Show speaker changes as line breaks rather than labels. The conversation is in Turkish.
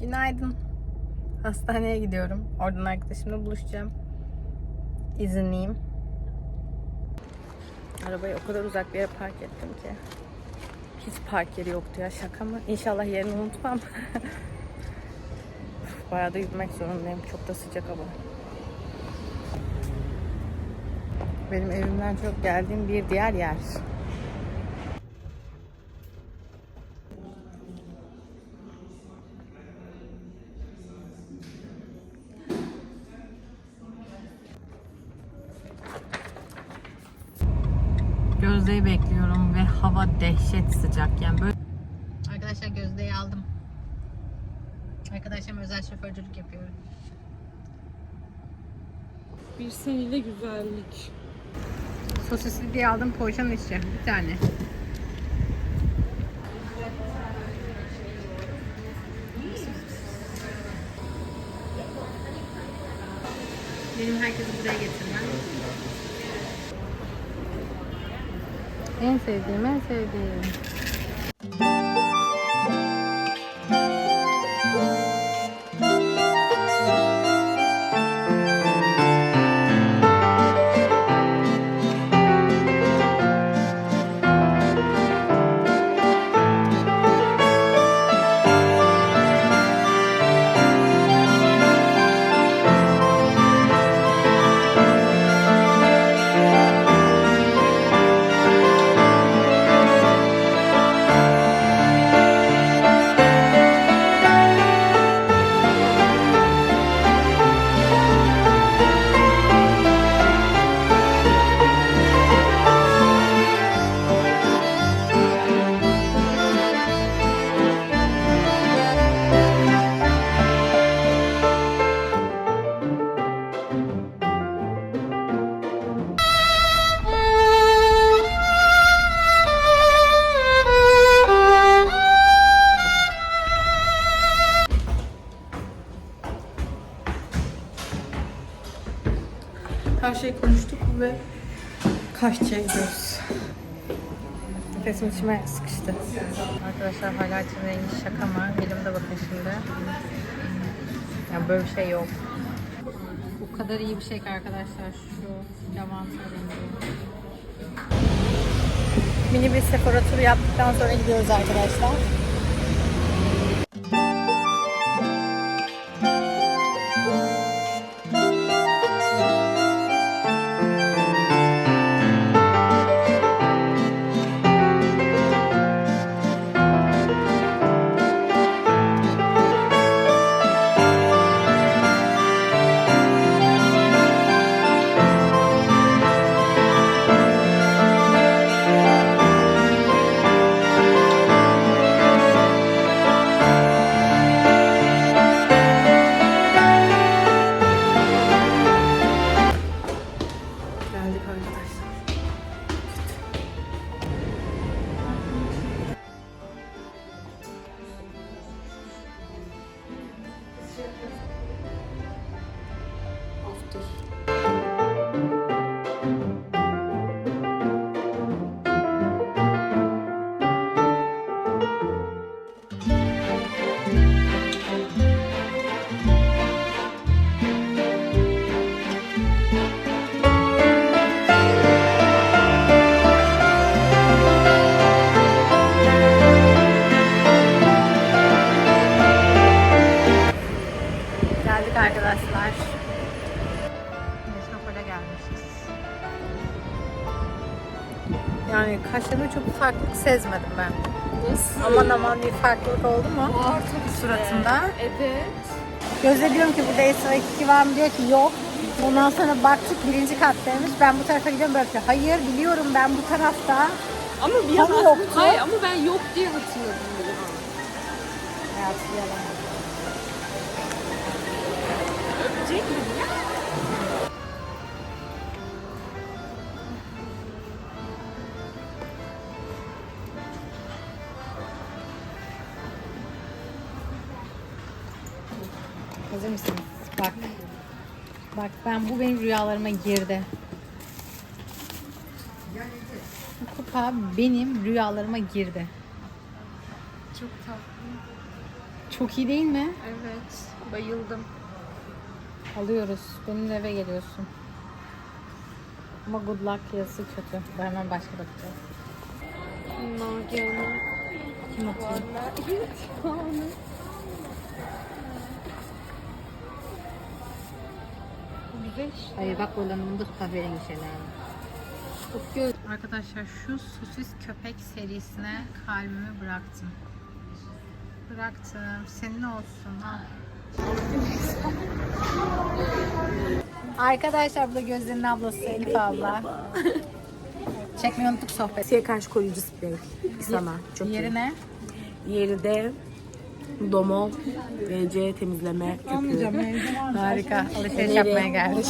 Günaydın. Hastaneye gidiyorum. Oradan arkadaşımla buluşacağım. İzinliyim. Arabayı o kadar uzak bir yere park ettim ki. Hiç park yeri yoktu ya şaka mı? İnşallah yerini unutmam. Bayağı da yürümek zorundayım. Çok da sıcak hava. Benim evimden çok geldiğim bir diğer yer. Gözde'yi bekliyorum ve hava dehşet sıcak. Yani böyle... Arkadaşlar Gözde'yi aldım. Arkadaşlarım özel şoförcülük yapıyor.
Bir seneyle güzellik.
Sosisli diye aldım poğaçanın içi. Bir tane. Benim herkesi buraya getirmem. En sevdiğim, en sevdiğim. Kaççıya gidiyoruz. Nefesim içime sıkıştı. Arkadaşlar hala rengi şaka mı? Elimde bakın şimdi. Ya böyle bir şey yok. Bu kadar iyi bir şey ki arkadaşlar şu lavanta. Mini bir Sephora turu yaptıktan sonra gidiyoruz arkadaşlar. Geldik arkadaşlar. Metropola gelmişiz. Yani kaşlarımda çok farklılık sezmedim ben.
Nasıl?
Aman aman bir farklılık oldu mu?
Var tabii
Suratında.
Evet.
Gözde diyorum ki burada Esra 2 var mı diyor ki yok. Ondan sonra baktık birinci kattaymış. Ben bu tarafa gidiyorum böyle. Hayır biliyorum ben bu tarafta.
Ama bir
Hani
an
yoktu?
Hayır ama ben yok diye hatırladım.
Hayatı yalan.
Öpecek mi ya?
Hazır mısınız? Bak. Bak ben bu benim rüyalarıma girdi. Bu kupa benim rüyalarıma girdi.
Çok tatlı.
Çok iyi değil mi?
Evet. Bayıldım.
Alıyoruz. Benimle eve geliyorsun. Ama good luck yazısı kötü. Ben hemen başka bakacağım.
Nagihan'ın
Kim
imtihanı. Güzel işte.
Hayır bak buradan bunda kahverengi şeyler. Çok göz. Arkadaşlar şu sosis köpek serisine kalbimi bıraktım. Bıraktım. Senin olsun. Al. Arkadaşlar bu da Gözde'nin ablası Elif abla. Çekmeyi unuttuk sohbet.
Siye karşı koruyucu sprey. Sana. Çok
Yeri ne?
iyi. Yeri de domol, VC temizleme köpüğü.
Harika. Alışveriş yapmaya geldik.